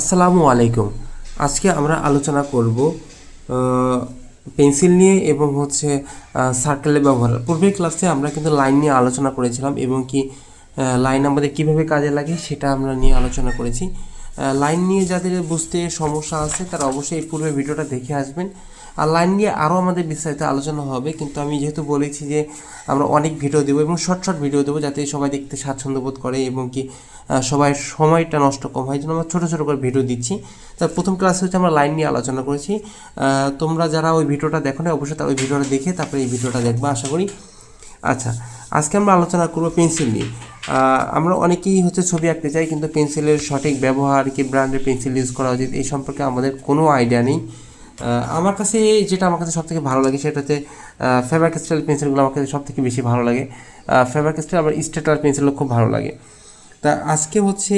আসসালামু আলাইকুম। আজকে আমরা আলোচনা করব পেন্সিল নিয়ে এবং হচ্ছে সার্কেলের ব্যবহার। পূর্বের ক্লাসে আমরা কিন্তু লাইন নিয়ে আলোচনা করেছিলাম এবং কি লাইন আমাদের কীভাবে কাজে লাগে সেটা আমরা নিয়ে আলোচনা করেছি। লাইন নিয়ে যাদের বুঝতে সমস্যা আছে, তারা অবশ্যই এই পূর্বে ভিডিওটা দেখে আসবেন। আর লাইন নিয়ে আরও আমাদের বিস্তারিত আলোচনা হবে, কিন্তু আমি যেহেতু বলেছি যে আমরা অনেক ভিডিও দেবো এবং শর্ট শর্ট ভিডিও দেবো যাতে সবাই দেখতে স্বাচ্ছন্দ্য বোধ করে এবং কি সবাই সময়টা নষ্ট কম হয়। জন্য আমরা ছোটো ছোটো করে ভিডিও দিচ্ছি। তার প্রথম ক্লাসে হচ্ছে আমরা লাইন নিয়ে আলোচনা করেছি। তোমরা যারা ওই ভিডিওটা দেখো না, অবশ্যই তার ওই ভিডিওটা দেখে তারপরে এই ভিডিওটা দেখবা, আশা করি। আচ্ছা আজকে আমরা আলোচনা করব পেন্সিল নিয়ে। আমরা অনেকেই হচ্ছে ছবি আঁকতে চাই, কিন্তু পেন্সিলের সঠিক ব্যবহার কি ব্র্যান্ডের পেন্সিল ইউজ করা উচিত, এই সম্পর্কে আমাদের কোনো আইডিয়া নেই। আমার কাছে যেটা আমার কাছে সবথেকে ভালো লাগে সেটা হচ্ছে ফেভার ক্রিস্টাল পেন্সিলগুলো আমার কাছে সবথেকে বেশি ভালো লাগে। ফেভার ক্রিস্টাল আবার স্টেটার পেন্সিলও খুব ভালো লাগে। তা আজকে হচ্ছে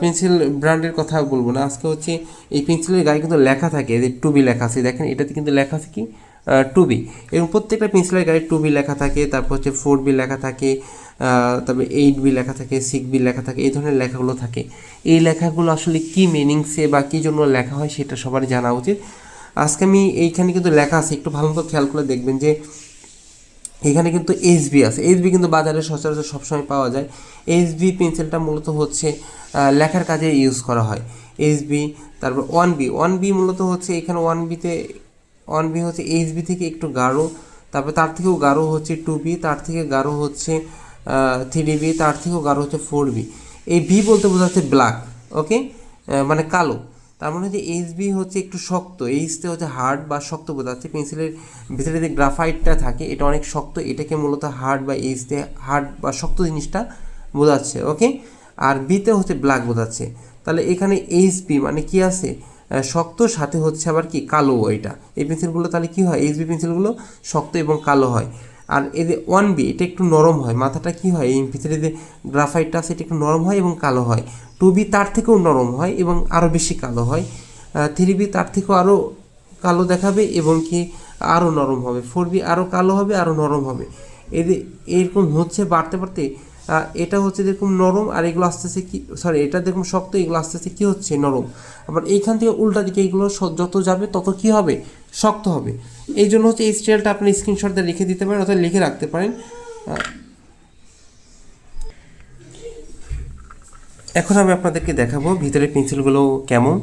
পেন্সিল ব্র্যান্ডের কথা বলব না, আজকে হচ্ছে এই পেন্সিলের গায়ে কিন্তু লেখা থাকে যে টু বি লেখা আছে, দেখেন এটাতে কিন্তু লেখা আছে কি? টু বি এবং প্রত্যেকটা পেন্সিলের গায়ে টু বি লেখা থাকে, তারপর হচ্ছে ফোর বি লেখা থাকে তারপরে এইট বি লেখা থাকে সিক্স বি লেখা থাকে, এই ধরনের লেখাগুলো থাকে। এই লেখাগুলো আসলে কি মিনিংসে বা কী জন্য লেখা হয় সেটা সবারই জানা উচিত। আজকে আমি এইখানে কিন্তু লেখা আছে, একটু ভালো মতো খেয়াল করে দেখবেন যে এখানে কিন্তু এইচবি আছে। এইচবি কিন্তু বাজারে সচরাচর সবসময় পাওয়া যায়। এইচবি পেন্সিলটা মূলত হচ্ছে লেখার কাজে ইউজ করা হয়। এইচবি তারপর ওয়ান বি ওয়ান বি মূলত হচ্ছে এখানে ওয়ান বিতে ওয়ান বি হচ্ছে এইচ বি থেকে একটু গাঢ়, তারপর তার থেকেও গাঢ় হচ্ছে টু বি তার থেকে গাঢ় হচ্ছে থ্রি বি তার থেকেও গাঢ় হচ্ছে ফোর বি এই ভি বলতে বোঝাচ্ছে ব্ল্যাক ওকে মানে কালো। তার মানে হচ্ছে এইচ বি হচ্ছে একটু শক্ত এইচতে হচ্ছে হার্ড বা শক্ত বোঝাচ্ছে পেন্সিলের ভিতরে যে গ্রাফাইটটা থাকে, এটা অনেক শক্ত, এটাকে মূলত হার্ড বা এইচ দিয়ে হার্ড বা শক্ত জিনিসটা বোঝাচ্ছে ওকে আর বিতে হচ্ছে ব্ল্যাক বোঝাচ্ছে। তাহলে এখানে এইচ বি মানে কি আছে? শক্ত, সাথে হচ্ছে আবার কি, কালো এটা। এই পেন্সিলগুলো তাহলে কি হয়? এইচবি পেন্সিলগুলো শক্ত এবং কালো হয়। আর এই যে ওয়ান বি, এটা একটু নরম হয়। মাথাটা কি হয়? এই ভিতরে যে গ্রাফাইটটা আছে, এটা একটু নরম হয় এবং কালো হয়। টু বি তার থেকেও নরম হয় এবং আরও বেশি কালো হয়। থ্রি বি তার থেকেও আরও কালো দেখাবে এবং কি আরও নরম হবে। ফোর বি আরও কালো হবে আরও নরম হবে। এদের এরকম হচ্ছে বাড়তে বাড়তে এটা হচ্ছে দেখুন নরম আর এগুলো আস্তে আস্তে কি সরি এটা দেখুন শক্ত, এগুলো আস্তে আস্তে কী হচ্ছে? নরম। আবার এইখান থেকে উল্টা দিকে এগুলো যত যাবে তত কি হবে? শক্ত হবে। এই জন্য হচ্ছে এই স্টাইলটা আপনি স্ক্রিনশট দিয়ে লিখে দিতে পারেন অথবা লিখে রাখতে পারেন। এখন আমি আপনাদেরকে দেখাবো ভিতরে পেন্সিলগুলো কেমন।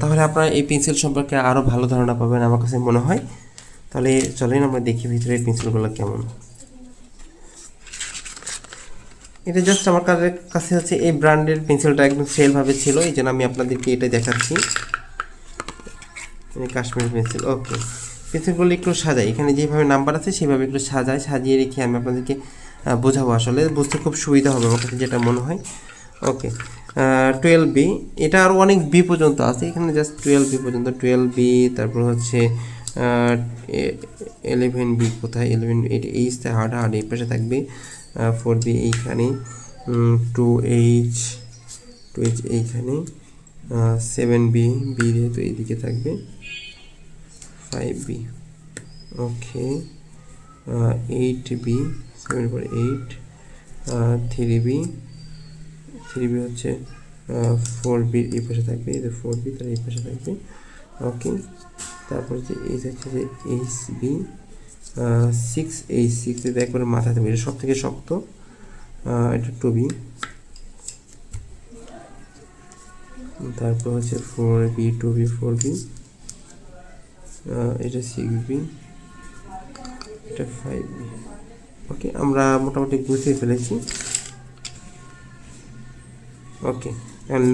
তাহলে আপনারা এই পেন্সিল সম্পর্কে আরও ভালো ধারণা পাবেন আমার কাছে মনে হয়। তাহলে চলেন আমরা দেখি ভিতরে পেন্সিলগুলো কেমন। এটা জাস্ট আমার কাছে- কাছে হচ্ছে এই ব্র্যান্ডের পেন্সিলটা একদম সেলভাবে ছিল, এই জন্য আমি আপনাদেরকে এটা দেখাচ্ছি। কাশ্মীর পেন্সিল ওকে পেন্সিলগুলো একটু সাজাই, এখানে যেভাবে নাম্বার আছে সেভাবে একটু সাজাই, সাজিয়ে রেখে আমি আপনাদেরকে বোঝাবো আসলে, বুঝতে খুব সুবিধা হবে আমার কাছে যেটা মনে হয়। ওকে টুয়েলভ বি এটা আরও অনেক বি পর্যন্ত আছে, এখানে জাস্ট টুয়েলভ বি পর্যন্ত টুয়েলভ বি তারপর হচ্ছে ইলেভেন বি কোথায়? ইলেভেন এটা এইচটা হার্ড হার্ড এই পাশে থাকবে ফোর বি এইখানে টু এইচ টু এইচ এইখানে সেভেন বি বি যেহেতু এইদিকে থাকবে five B okay eight B seven পর eight three B three B হচ্ছে ফোর বি এই পাশে থাকবে, এই ফোর বি তাহলে এই পাশে থাকবে ওকে তারপর যে এইচ হচ্ছে যে H B six H six এটা একবারে মাথায় থাকবে সব থেকে শক্ত এটা টু বি তারপর হচ্ছে four B two B four B এটা সিক্স বি এটা ফাইভ বি ওকে আমরা মোটামুটি বুঝতে ফেলেছি। ওকে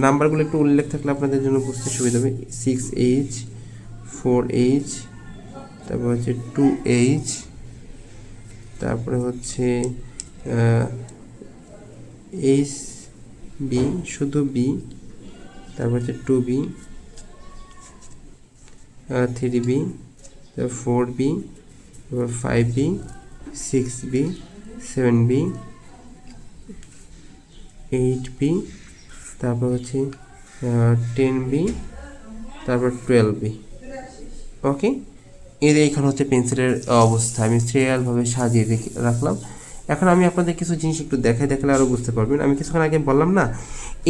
নাম্বারগুলো একটু উল্লেখ থাকলে আপনাদের জন্য বুঝতে সুবিধা হবে। সিক্স এইচ ফোর এইচ তারপর হচ্ছে টু এইচ তারপরে হচ্ছে এইচ বি শুধু বি তারপর হচ্ছে টু বি থ্রি বি তারপর ফোর বি তারপর five B six B seven B eight B তারপর হচ্ছে টেন বি তারপর টুয়েলভ বি ওকে এর এইখানে হচ্ছে পেন্সিলের অবস্থা। আমি সিরিয়ালভাবে সাজিয়ে রেখে রাখলাম। এখন আমি আপনাদের কিছু জিনিস একটু দেখাই, দেখালে আরও বুঝতে পারবেন। আমি কিছুক্ষণ আগে বললাম না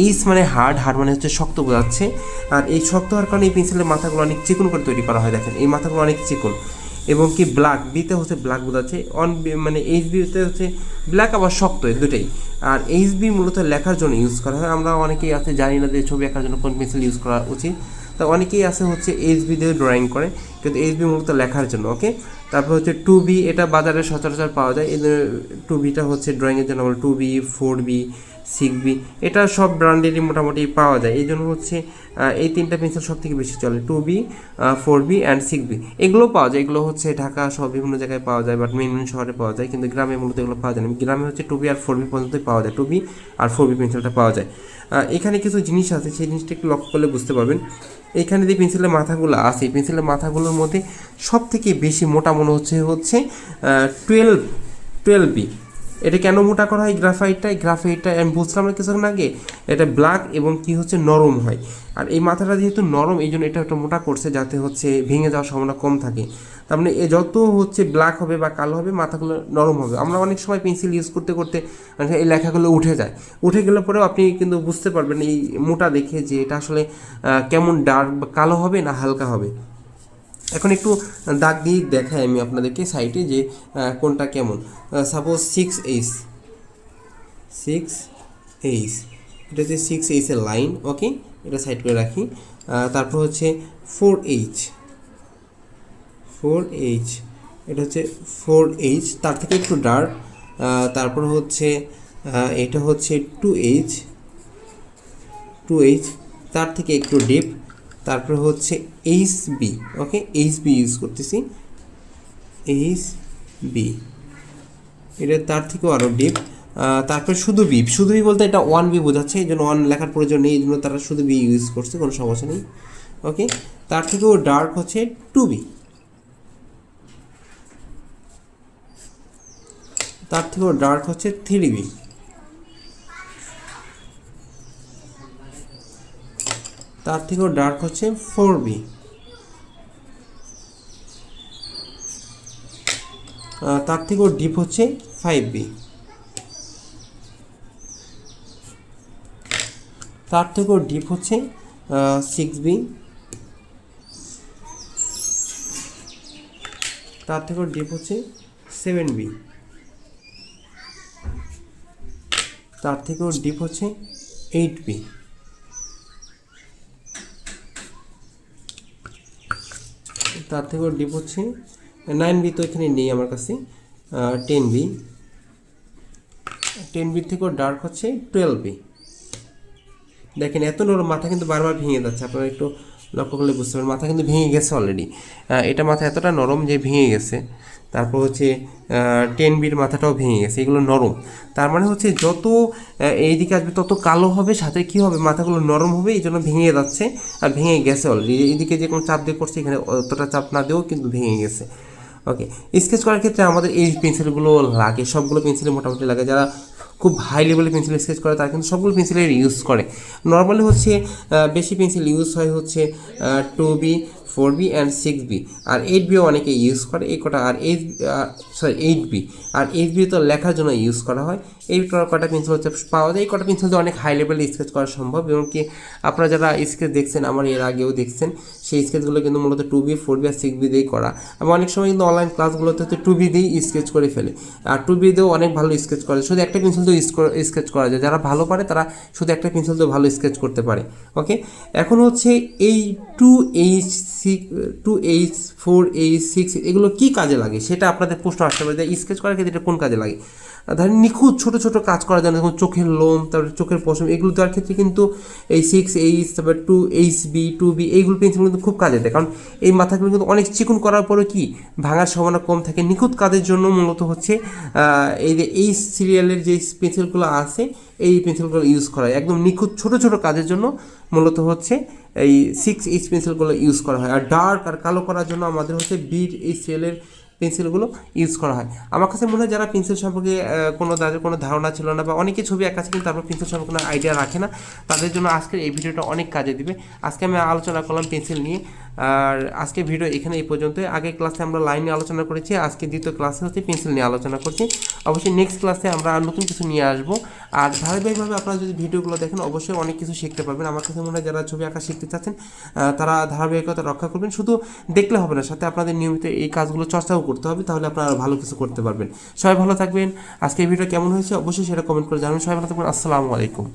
এইস মানে হার্ড হার্ড মানে হচ্ছে শক্ত বোঝাচ্ছে। আর এই শক্ত হওয়ার কারণে এই পেন্সিলের মাথাগুলো অনেক চিকন করে তৈরি করা হয়, দেখেন। এই মাথাগুলো অনেক চিকন। এবং কি ব্ল্যাক বিতে হচ্ছে ব্ল্যাক বোঝাচ্ছে। অন মানে এইচ বিতে হচ্ছে ব্ল্যাক আবার শক্ত, এই দুটোই। আর এইচ বি মূলত লেখার জন্য ইউজ করা হয়। আমরা অনেকেই আছে, জানি না যে ছবি আঁকার জন্য কোন পেন্সিল ইউজ করা উচিত। তা অনেকেই আছে হচ্ছে এইচ বি দিয়ে ড্রয়িং করে, কিন্তু এইচ বি মূলত লেখার জন্য ওকে তারপর হচ্ছে টু বি এটা বাজারে সচরাচর পাওয়া যায়। এই টু বিটা হচ্ছে ড্রয়িংয়ের জন্য আমরা two B four B six B এটা সব ব্র্যান্ডেরই মোটামুটি পাওয়া যায়। এই জন্য হচ্ছে এই তিনটা পেন্সিল সব থেকে বেশি চলে two B four B and six B এগুলো পাওয়া যায়, এগুলো হচ্ছে ঢাকা সহ বিভিন্ন জায়গায় পাওয়া যায় বাট মেন মেন শহরে পাওয়া যায়, কিন্তু গ্রামে মূলত এগুলো পাওয়া যায় না। গ্রামে হচ্ছে টু বি আর ফোর বি পর্যন্তই পাওয়া যায় টু বি আর ফোর বি পেন্সিলটা পাওয়া যায়। এখানে কিছু জিনিস আছে, সেই জিনিসটা একটু লক্ষ্য করলে বুঝতে পারবেন। এখানে যে পেন্সিলের মাথাগুলো আছে পেন্সিলের মাথাগুলোর মধ্যে সব থেকে বেশি মোটা মনে হচ্ছে হচ্ছে টুয়েলভ টুয়েলভ বি এটা কেন মোটা করা হয়? গ্রাফাইটটা গ্রাফাইটটা আমি বলছিলাম না কিছুক্ষণ আগে। এটা ব্ল্যাক এবং কি হচ্ছে? নরম হয়। আর এই মাথাটা যেহেতু নরম, এই জন্য এটা একটা মোটা করছে যাতে হচ্ছে ভেঙে যাওয়ার সম্ভাবনা কম থাকে। তার মানে এ যত হচ্ছে ব্ল্যাক হবে বা কালো হবে, মাথাগুলো নরম হবে। আমরা অনেক সময় পেন্সিল ইউজ করতে করতে এই লেখাগুলো উঠে যায়। উঠে গেলে পরেও আপনি কিন্তু বুঝতে পারবেন এই মোটা দেখে যে এটা আসলে কেমন ডার্ক বা কালো হবে না হালকা হবে। এখন একটু দাগ দিয়ে দেখাই আমি আপনাদেরকে সাইটে যে কোনটা কেমন। Suppose six H six H এটা হচ্ছে সিক্স এইচের লাইন ওকে এটা সাইড করে রাখি। তারপর হচ্ছে ফোর এইচ ফোর এইচ এটা হচ্ছে ফোর এইচ তার থেকে একটু ডার্ক তারপর হচ্ছে এটা হচ্ছে টু এইচ টু এইচ তার থেকে একটু ডিপ তারপর হচ্ছে H B okay H B use করতেছি। এইচ বি এটা তার থেকেও আরও ডিপ তারপর শুধু বি শুধু বি বলতে এটা ওয়ান বি বোঝাচ্ছে, এই জন্য ওয়ান লেখার প্রয়োজন নেই, এই জন্য তারা শুধু বি ইউজ করছে, কোনো সমস্যা নেই ওকে তার থেকেও ডার্ক হচ্ছে টু বি তার থেকেও ডার্ক হচ্ছে থ্রি বি তার থেকেও ডার্ক হচ্ছে ফোর বি। তার থেকেও ডিপ হচ্ছে ফাইভ বি। তার থেকেও ডিপ হচ্ছে সিক্স বি তার থেকেও ডিপ হচ্ছে সেভেন বি তার থেকেও ডিপ হচ্ছে এইট বি তার থেকেও ডিপ হচ্ছে নাইন বি তো এখানে নেই আমার কাছে। টেন বি টেন বির থেকেও ডার্ক হচ্ছে টুয়েলভ বি দেখেন, এত নরম মাথা কিন্তু বারবার ভেঙে যাচ্ছে। আপনারা একটু লক্ষ্য করলে বুঝতে পারেন মাথা কিন্তু ভেঙে গেছে অলরেডি এটা মাথা এতটা নরম যে ভেঙে গেছে। তারপর হচ্ছে টেন বির মাথাটাও ভেঙে গেছে, এগুলো নরম। তার মানে হচ্ছে যত এই এইদিকে আসবে তত কালো হবে, সাথে কী হবে, মাথাগুলো নরম হবে, এই জন্য ভেঙে যাচ্ছে, আর ভেঙে গেছে অলরেডি এইদিকে যে কোনো চাপ দিয়ে করছে, এখানে অতটা চাপ না দিয়েও কিন্তু ভেঙে গেছে। ওকে স্কেচ করার ক্ষেত্রে আমাদের এই পেন্সিলগুলো লাগে, সবগুলো পেন্সিলে মোটামুটি লাগে। যারা খুব হাই লেভেলে পেন্সিল স্কেচ করে, তারা কিন্তু সবগুলো পেন্সিলের ইউজ করে। নর্মালি হচ্ছে বেশি পেন্সিল ইউজ হয় হচ্ছে two B four B and six B R eight বিও অনেকে ইউজ করে, এই কটা, আর এইট সরি এইট বি আর এইট বি তো লেখার জন্য ইউজ করা হয়। এই কটা পেন্সিল হচ্ছে পাওয়া যায়। এই কটা পেন্সিল দিয়ে অনেক হাই লেভেলে স্কেচ করা সম্ভব। এবং কি, আপনারা যারা স্কেচ দেখছেন, আমার এর আগেও দেখছেন, সেই স্কেচগুলো কিন্তু মূলত টু বি ফোর বি আর সিক্স বি দিয়েই করা। আমি অনেক সময় কিন্তু অনলাইন ক্লাসগুলোতে হচ্ছে টু বি দিয়েই স্কেচ করে ফেলে। আর টু বি দিয়েও অনেক ভালো স্কেচ করে। শুধু একটা পেন্সিল দিয়ে স্কেচ করা যায়। যারা ভালো পারে, তারা শুধু একটা পেন্সিল দিয়ে ভালো স্কেচ করতে পারে। ওকে এখন হচ্ছে এই two H six two H four H six এগুলো কী কাজে লাগে? সেটা আপনাদের প্রশ্ন আসতে পারে যে স্কেচ করার ক্ষেত্রে এটা কোন কাজে লাগে? ধরেন নিখুঁত ছোটো ছোটো কাজ করা যায় না যেমন চোখের লোম, তারপরে চোখের পশম, এগুলো দেওয়ার ক্ষেত্রে কিন্তু এই সিক্স এইচ তারপর two H B two B এইগুলো পেন্সিল কিন্তু খুব কাজে দেয়। কারণ এই মাথাগুলো কিন্তু অনেক চিকন করার পরে কি ভাঙার সম্ভাবনা কম থাকে। নিখুঁত কাজের জন্য মূলত হচ্ছে এই যে এই সিরিয়ালের যে পেন্সিলগুলো আছে, এই পেন্সিলগুলো ইউজ করা হয়। একদম নিখুঁত ছোটো ছোটো কাজের জন্য মূলত হচ্ছে এই সিক্স এইচ পেন্সিলগুলো ইউজ করা হয়। আর ডার্ক আর কালো করার জন্য আমাদের হচ্ছে বিট এই সিরিয়ালের পেন্সিলগুলো ইউজ করা হয়। আমার কাছে মনে হয় যারা পেন্সিল সম্পর্কে কোনো তাদের কোনো ধারণা ছিল না বা অনেকে ছবি আঁকাচ্ছে কিন্তু তারপর পেন্সিল সম্পর্কে কোনো আইডিয়া রাখে না, তাদের জন্য আজকের এই ভিডিওটা অনেক কাজে দিবে। আজকে আমি আলোচনা করলাম পেন্সিল নিয়ে। আর আজকে ভিডিও এখানে এই পর্যন্তই। আগে ক্লাসে আমরা লাইন নিয়ে আলোচনা করেছি, আজকে দ্বিতীয় ক্লাসে হচ্ছে পেন্সিল নিয়ে আলোচনা করছি। অবশ্যই নেক্সট ক্লাসে আমরা আর নতুন কিছু নিয়ে আসব। আর ধারাবাহিকভাবে আপনারা যদি ভিডিওগুলো দেখেন, অবশ্যই অনেক কিছু শিখতে পারবেন। আমার কাছে মনে হয় যারা ছবি আঁকা শিখতে চাচ্ছেন তারা ধারাবাহিকতা রক্ষা করবেন। শুধু দেখলে হবে না, সাথে আপনাদের নিয়মিত এই কাজগুলো চর্চাও করতে হবে, তাহলে আপনারা ভালো কিছু করতে পারবেন। সবাই ভালো থাকবেন। আজকে ভিডিও কেমন হয়েছে, অবশ্যই সেটা কমেন্ট করে জানাবেন। সবাই ভালো থাকবেন। আসসালামু আলাইকুম।